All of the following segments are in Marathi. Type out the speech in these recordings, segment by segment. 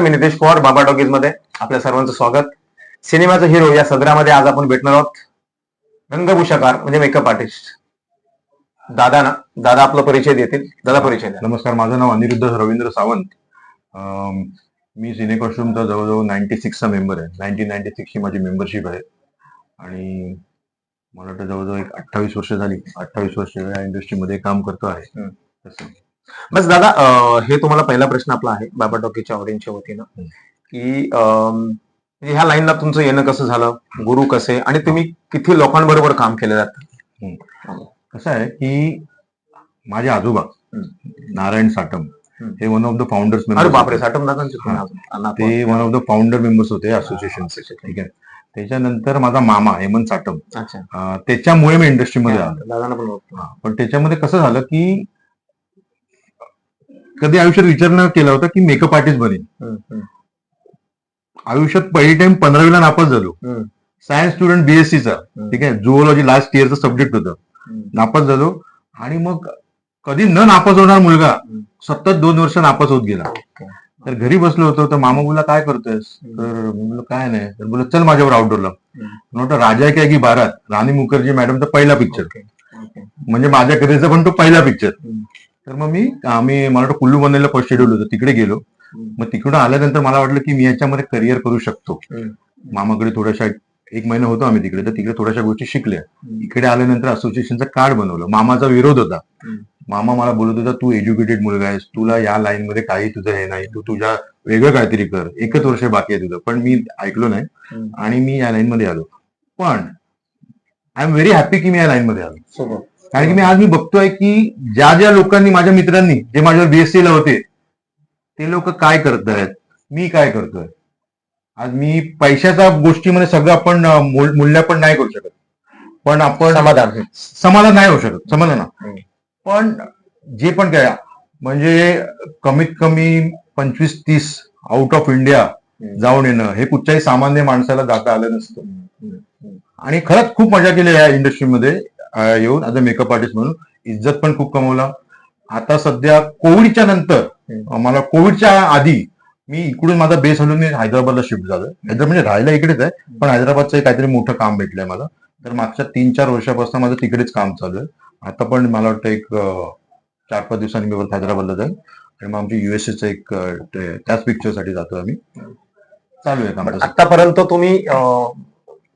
मी नितेश पवार बाबा टॉकीजमध्ये आपल्या सर्वांचं स्वागत. सिनेमाचा हिरो या सदरामध्ये आज आपण भेटणार आहोत. रंगभूषाकार म्हणजे मेकअप आर्टिस्ट दादा ना दादा आपला परिचय देतील. दादा परिचय द्या. नमस्कार माझं नाव अनिरुद्ध रवींद्र सावंत. मी सिने कॉस्ट्युमचा जवळजवळ नाईन्टी सिक्सचा मेंबर आहे. नाईन्टीन नाईन्टी सिक्सची माझी मेंबरशिप आहे. आणि मला वाटतं जवळजवळ एक अठ्ठावीस वर्ष झाली. अठ्ठावीस वर्ष या इंडस्ट्रीमध्ये काम करतो आहे. तसं. बस दादा हे तुम्हाला पहिला प्रश्न आपला आहे बाबा टॉकीजच्या ऑडियन्सच्या वतीनं. की ह्या लाईनला तुमचं येणं कसं झालं? गुरु कसे? आणि तुम्ही किती लोकांबरोबर काम केलं जातं? कसं आहे की माझे आजोबा. नारायण साटम. हे वन ऑफ द फाउंडर्स अरे बापरे. नातू. ते one of the founder members होते असोसिएशनचे ठीक आहे. त्याच्यानंतर माझा मामा हेमंत साटम त्याच्यामुळे मी इंडस्ट्रीमध्ये आलो. पण त्याच्यामध्ये कसं झालं की कधी आयुष्यात विचार न केला होता की मेकअप आर्टिस्ट हम्म, आयुष्यात पहिली टाइम पंधरावीला नापास झालो. सायन्स स्टुडंट बीएससीचा ठीक आहे? झुओलॉजी लास्ट इयरचं सब्जेक्ट होतं. नापास झालो. आणि मग कधी न नापास होणार मुलगा. सतत दोन वर्ष नापास होत गेला. तर घरी बसलो होतो. तर मामा बोला काय करतोयस? तर बोललो काय नाही. तर बोललो चल माझ्यावर आउटडोरला म्हटलं राजा काय की बारात? राणी मुखर्जी मॅडमचा पहिला पिक्चर. म्हणजे माझ्या करिअरचा पण तो पहिला पिक्चर. तर मग मी आम्ही मला वाटतं कुल्लू बनलेलं फर्स्ट शेड्यूल होतं तिकडे गेलो. मग तिकडून आल्यानंतर मला वाटलं की मी याच्यामध्ये करिअर करू शकतो. मामाकडे थोड्याशा एक महिना होतो आम्ही तिकडे तर तिकडे थोड्याशा गोष्टी शिकल्या. इकडे आल्यानंतर असोसिएशनचं कार्ड बनवलं मामाचा विरोध होता. मामा मला बोलत होता तू एज्युकेटेड मुलगा आहेस तुला या लाईन मध्ये काही तुझं हे नाही तू तुझ्या वेगळं काहीतरी कर एकच वर्ष बाकी आहे तुझं पण मी ऐकलो नाही. आणि मी या लाईन मध्ये आलो पण आय एम व्हेरी हॅपी की मी या लाईन मध्ये आलो सुपर. कारण की मी आज मी बघतोय की ज्या ज्या लोकांनी माझ्या मित्रांनी जे माझ्यावर बीएससी ला होते ते लोक काय करत आहेत मी काय करतोय? आज मी पैशाच्या गोष्टीमध्ये सगळं आपण मूल्यपण नाही करू शकत. पण आपण समाधान. समाधान नाही होऊ शकत. समजलं ना हम्म. पण जे पण काय म्हणजे कमीत कमी पंचवीस तीस आउट ऑफ इंडिया जाऊन येणं हे कुठच्याही सामान्य माणसाला जाता आलं नसतं. आणि खरंच खूप मजा केली या इंडस्ट्रीमध्ये येऊन अ मेकअप आर्टिस्ट म्हणून इज्जत पण खूप कमवला. आता सध्या कोविडच्या नंतर मला कोविडच्या आधी मी इकडून माझा बेस हलून मी हैदराबादला शिफ्ट झालो हैदराबाद म्हणजे राहायला इकडेच आहे पण हैदराबादचं काहीतरी मोठं काम भेटलंय मला. तर मागच्या तीन चार वर्षापासून माझं तिकडेच काम चालू आहे. आता पण मला वाटतं एक चार पाच दिवसांनी मी परत हैदराबादला जाईल. आणि मग आमची युएसएचं एक त्याच पिक्चरसाठी जातो आम्ही. चालू आहे काम. आतापर्यंत तुम्ही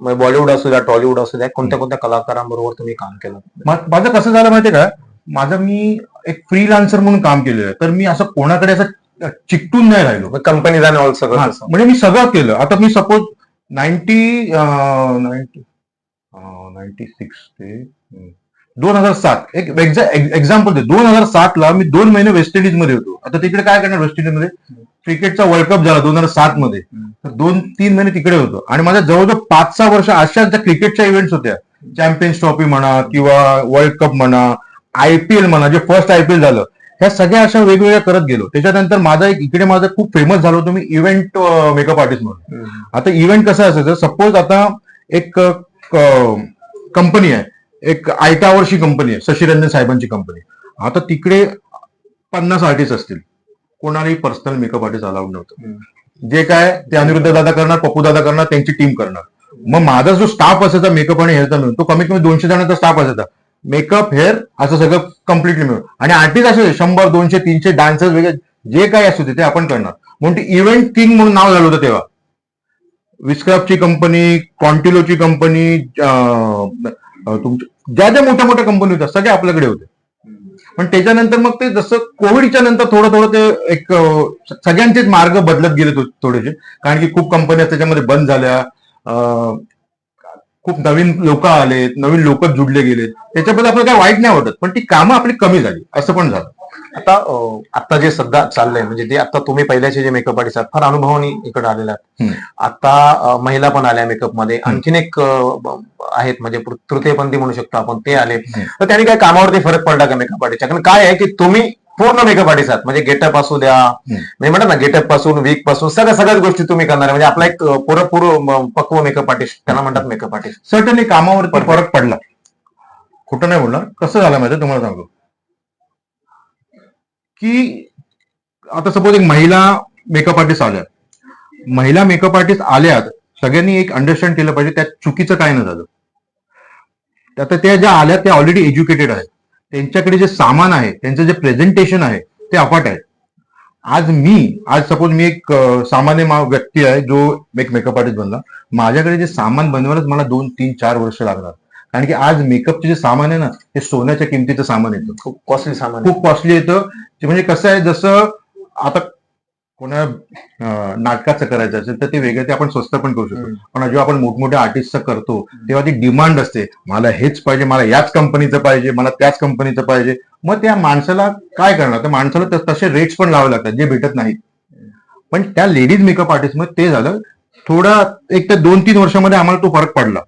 म्हणजे बॉलिवूड असू द्या टॉलिवूड असू द्या कोणत्या कोणत्या कलाकारांबरोबर तुम्ही काम केलं? माझं कसं झालं माहितीये का? माझं मी एक फ्रीलान्सर म्हणून काम केलेलं आहे. तर मी असं कोणाकडे असं चिकटून नाही राहिलो. कंपनी जाणे सगळं. म्हणजे मी सगळं केलं. आता मी suppose ninety ninety ninety six ते दोन हजार सात. एक एक्झाम्पल दे. दोन हजार सात ला मी दोन महिने वेस्ट इंडिजमध्ये होतो. आता तिकडे काय करणार वेस्ट इंडिजमध्ये? क्रिकेटचा वर्ल्ड कप झाला दोन हजार सात मध्ये. तर दोन तीन महिने तिकडे होतो. आणि माझ्या जवळजवळ पाच सहा वर्ष अशा ज्या क्रिकेटच्या इव्हेंट्स होत्या. चॅम्पियन्स ट्रॉफी म्हणा किंवा वर्ल्ड कप म्हणा आयपीएल म्हणा जे फर्स्ट आयपीएल झालं. ह्या सगळ्या अशा वेगवेगळ्या करत गेलो. त्याच्यानंतर माझा एक इकडे माझा खूप फेमस झालो होतो मी इव्हेंट मेकअप आर्टिस्ट म्हणून. आता इव्हेंट कसं असायचं? सपोज आता एक कंपनी आहे. एक आयटावरची कंपनी आहे. शशीरंजन साहेबांची कंपनी आता तिकडे पन्नास आर्टिस्ट असतील. कोणालाही पर्सनल मेकअप आर्टिस्ट अलाउड नव्हतं. जे काय ते अनिरुद्ध दादा करणार पप्पू दादा करणार त्यांची टीम करणार. मग माझा जो स्टाफ असायचा मेकअप आणि हेअरचा मिळून तो कमीत कमी दोनशे जणांचा स्टाफ असायचा. मेकअप हेअर असं सगळं कम्प्लिटली मिळून. आणि आर्टिस्ट असे शंभर दोनशे तीनशे डान्सर्स वगैरे जे काही असू ते आपण करणार. म्हणून ती इव्हेंट किंग म्हणून नाव झालं होतं तेव्हा. विस्क्राफची कंपनी क्वांटिलोची कंपनी तुमच्या ज्या ज्या मोठ्या मोठ्या कंपनी होत्या सगळ्या आपल्याकडे होत्या. पण त्याच्यानंतर मग ते जसं कोविडच्या नंतर थोडं थोडं ते एक सगळ्यांचेच मार्ग बदलत गेले थोडेसे. कारण की खूप कंपन्या त्याच्यामध्ये बंद झाल्या. खूप नवीन लोक आलेत नवीन लोक जुडले गेलेत. त्याच्याबद्दल आपल्याला काही वाईट नाही वाटत पण ती कामं आपली कमी झाली. असं पण झालं. आता आता जे सध्या चाललंय म्हणजे ते आता तुम्ही पहिल्याचे जे मेकअप आर्टिस्ट आहात फार अनुभवानी इकडे आलेले आहात. हम्म. आता महिला पण आल्या मेकअपमध्ये. आणखीन एक आहेत म्हणजे तृतीयपंथी म्हणू शकतो आपण ते आले. तर त्यांनी काय कामावरती फरक पडला का मेकअप आर्टिस्टच्या कारण काय आहे की तुम्ही पूर्ण मेकअप आर्टिस्ट आहात. म्हणजे गेटअप असू द्या म्हणजे म्हणतात ना गेटअपपासून वीकपासून सगळ्या सगळ्याच गोष्टी तुम्ही करणार आहे. म्हणजे आपला एक पुरेपूर म, पक्व मेकअप आर्टिस्ट त्यांना म्हणतात मेकअप आर्टिस्ट सर्टनली कामावरती Perfect. फरक पडला. खोटं नाही बोलणार. कसं झालं माहिती तुम्हाला सांगतो. की आता सपोज एक महिला मेकअप आर्टिस्ट आल्या. महिला मेकअप आर्टिस्ट आल्यात सगळ्यांनी एक अंडरस्टँड केलं पाहिजे त्यात चुकीचं काय न झालं. आता त्या ज्या आल्या त्या ऑलरेडी एज्युकेटेड आहेत. त्यांच्याकडे जे सामान आहे त्यांचं जे प्रेझेंटेशन आहे ते अफाट आहे. आज मी आज सपोज मी एक सामान्य मा- व्यक्ती आहे जो एक मेकअप आर्टिस्ट बनला. माझ्याकडे जे सामान बनवायलाच मला दोन तीन चार वर्ष लागणार. कारण की आज मेकअपचे जे सामान आहे ना ते सोन्याच्या किमतीचं सामान येतं. खूप कॉस्टली सामान. खूप कॉस्टली येतं. ते म्हणजे कसं आहे जसं आता कोणा नाटकाचं करायचं असेल तर ते वेगळं ते आपण स्वस्त पण करू शकतो. पण जेव्हा आपण मोठमोठ्या आर्टिस्टचं करतो तेव्हा ती डिमांड असते मला हेच पाहिजे मला याच कंपनीचं पाहिजे मला त्याच कंपनीचं पाहिजे मग त्या माणसाला काय करणार? त्या माणसाला तसे रेट्स पण लावावे लागतात जे भेटत नाहीत. पण त्या लेडीज मेकअप आर्टिस्टमध्ये ते झालं थोडा एक तर दोन तीन वर्षामध्ये आम्हाला तो फरक पडला.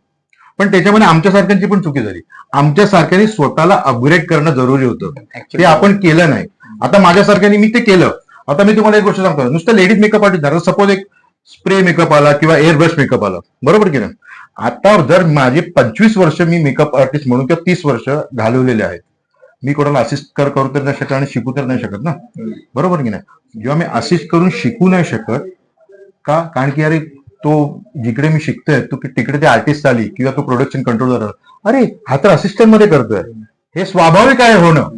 पण त्याच्यामध्ये आमच्यासारख्यांची पण चुकी झाली. आमच्यासारख्यांनी स्वतःला अपग्रेड करणं जरुरी होतं. ते Actually, आपण केलं नाही. आता माझ्यासारख्याने मी ते केलं. आता मी तुम्हाला एक गोष्ट सांगतो. नुसतं लेडीज मेकअप आर्टिस्ट झालं. सपोज एक स्प्रे मेकअप आला किंवा एअर ब्रश मेकअप आला. बरोबर की नाही? आता जर माझे पंचवीस वर्ष मी मेकअप आर्टिस्ट म्हणून किंवा तीस वर्ष घालवलेले आहेत. मी कोणाला असिस्ट कर करू तर नाही शकत आणि शिकू तर नाही शकत ना? बरोबर की नाही? जेव्हा मी असिस्ट करून शिकू नाही शकत का? कारण की अरे तो जिकडे मी शिकतोय तो तिकडे ते आर्टिस्ट आली किंवा तो प्रोडक्शन कंट्रोलर आला अरे हा तर असिस्टंटमध्ये करतोय. हे स्वाभाविक आहे होणं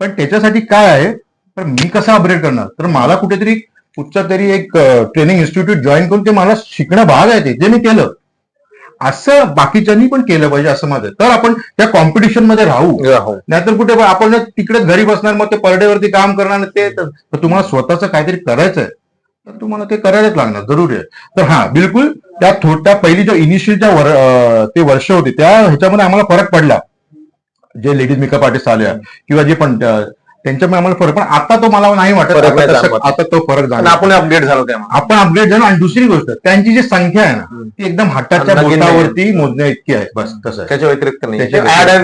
पण त्याच्यासाठी काय आहे? तर मी कसं अपग्रेड करणार? तर मला कुठेतरी कुठचा तरी एक ट्रेनिंग इन्स्टिट्यूट जॉईन करून ते मला शिकणं भाग आहे ते जे मी केलं. असं बाकीच्यांनी पण केलं पाहिजे असं माझं. तर आपण त्या कॉम्पिटिशनमध्ये राहू. हो. नाहीतर कुठे आपण तिकडे घरी बसणार मग ते परडेवरती काम करणार ते तर तर तुम्हाला स्वतःचं काहीतरी करायचं आहे तर तुम्हाला ते करायलाच लागणार जरुरी आहे. तर हा बिलकुल त्या थोड्या पहिली जो इनिशियलच्या वर अं, ते वर्ष होते त्या ह्याच्यामध्ये आम्हाला फरक पडला. जे लेडीज मेकअप आर्टिस्ट आल्या किंवा जे पण त्या- त्यांच्यामुळे आम्हाला फरक पण आता तो मला नाही वाटत. आता तो फरक झाला आपण अपडेट झालो आपण अपग्रेड झालो आणि दुसरी गोष्ट त्यांची जी संख्या आहे ना ती एकदम हाताच्या. बोटावरती मोजण्या इतकी आहे. बस तसं त्याच्या व्यतिरिक्त नाही.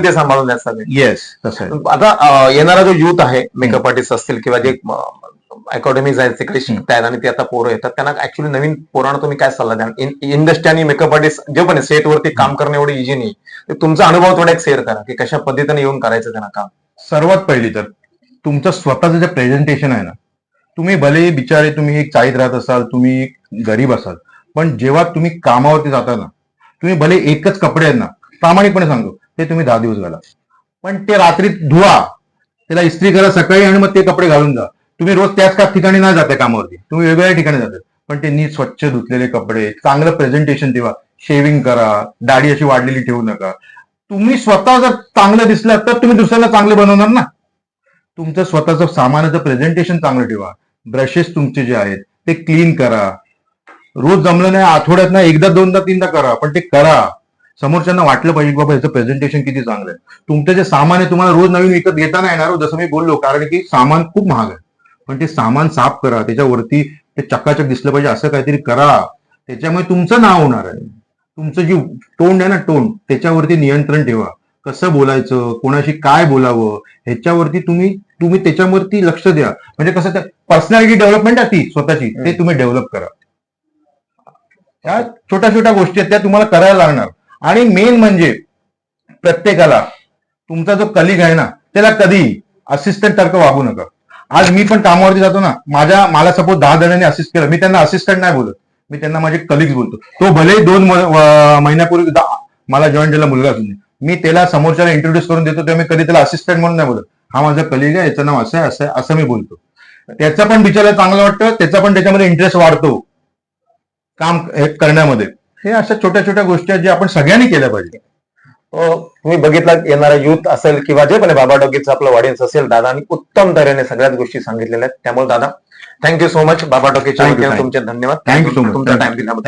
ते सांभाळून येस तसं आता येणारा जो युथ आहे मेकअप आर्टिस्ट असतील किंवा जे अकॅडमीज आहेत तिकडे शिकतायत आणि ते आता पोरं येतात. त्यांना ऍक्च्युली नवीन पोरांना तुम्ही काय सल्ला द्या इंडस्ट्री आणि मेकअप आर्टिस्ट जे पण आहे सेटवरती काम करणं एवढं इझी नाही तुमचा अनुभव थोडा एक शेअर करा की कशा पद्धतीने येऊन करायचं त्यांना काम? सर्वात पहिली तर तुमचं स्वतःचं जे प्रेझेंटेशन आहे ना तुम्ही भले बिचारे तुम्ही एक चाळीत राहत असाल तुम्ही गरीब असाल पण जेव्हा तुम्ही कामावरती जाता ना तुम्ही भले एकच कपडे आहेत ना प्रामाणिकपणे सांगतो ते तुम्ही दहा दिवस घाला. पण ते रात्री धुवा त्याला इस्त्री करा सकाळी आणि मग ते कपडे घालून जा. तुम्ही रोज त्याच का ठिकाणी नाही जाते कामावरती? तुम्ही वेगवेगळ्या ठिकाणी जाते पण ते नीट स्वच्छ धुतलेले कपडे चांगलं प्रेझेंटेशन ठेवा शेविंग करा दाढी अशी वाढलेली ठेवू नका. तुम्ही स्वतः जर चांगलं दिसलं तर तुम्ही दुसऱ्याला चांगलं बनवणार ना? तुमचं स्वतःचं सामानाचं प्रेझेंटेशन चांगलं ठेवा. ब्रशेस तुमचे जे आहेत ते क्लीन करा. रोज जमलं नाही आठवड्यात ना एकदा दोनदा तीनदा करा पण ते करा. समोरच्यांना वाटलं पाहिजे बाबा याचं प्रेझेंटेशन किती चांगलं आहे. तुमचं जे सामान आहे तुम्हाला रोज नवीन विकत घेता नाही येणार हो, जसं मी बोललो कारण की सामान खूप महाग आहे. पण ते सामान साफ करा त्याच्यावरती ते चकाचक दिसलं पाहिजे असं काहीतरी करा. त्याच्यामुळे तुमचं नाव होणार आहे. तुमचं जी तोंड आहे ना तोंड त्याच्यावरती नियंत्रण ठेवा. कसं बोलायचं कोणाशी काय बोलावं ह्याच्यावरती तुम्ही तुम्ही त्याच्यावरती लक्ष द्या. म्हणजे कसं पर्सनॅलिटी डेव्हलपमेंट आहे ती स्वतःची. ते तुम्ही डेव्हलप करा. त्या छोट्या छोट्या गोष्टी आहेत त्या तुम्हाला करायला लागणार. आणि मेन म्हणजे प्रत्येकाला तुमचा जो कलिग आहे ना त्याला कधी असिस्टंट सारखं वागू नका. आज मी पण कामावरती जातो ना माझ्या मला सपोज दहा जणांनी असिस्ट केलं मी त्यांना असिस्टंट नाही बोलत. मी त्यांना माझे कलिग्स बोलतो. तो भले दोन महिन्यापूर्वी मला जॉईन केला मुलगा असून मी त्याला समोरच्याला इंट्रोड्यूस करून देतो तेव्हा मी कधी त्याला असिस्टंट म्हणून नाही बोलत. हा माझा कलिग आहे याचं नाव असं आहे असं आहे असं मी बोलतो. त्याचा पण बिचारायला चांगलं वाटतं त्याचा पण त्याच्यामध्ये इंटरेस्ट वाढतो. काम हे करण्यामध्ये. हे अशा छोट्या छोट्या गोष्टी आहेत ज्या आपण सगळ्यांनी केल्या पाहिजे. तुम्ही बघितलं येणारा युथ असेल किंवा जे पण बाबा डॉगीचं आपलं ऑडियन्स असेल दादानी उत्तम तऱ्हेने सगळ्याच गोष्टी सांगितलेल्या आहेत त्यामुळे दादा थँक्यू सो मच बाबा you. तुमचे धन्यवाद much. तुमचा. टाइम दिल्याबद्दल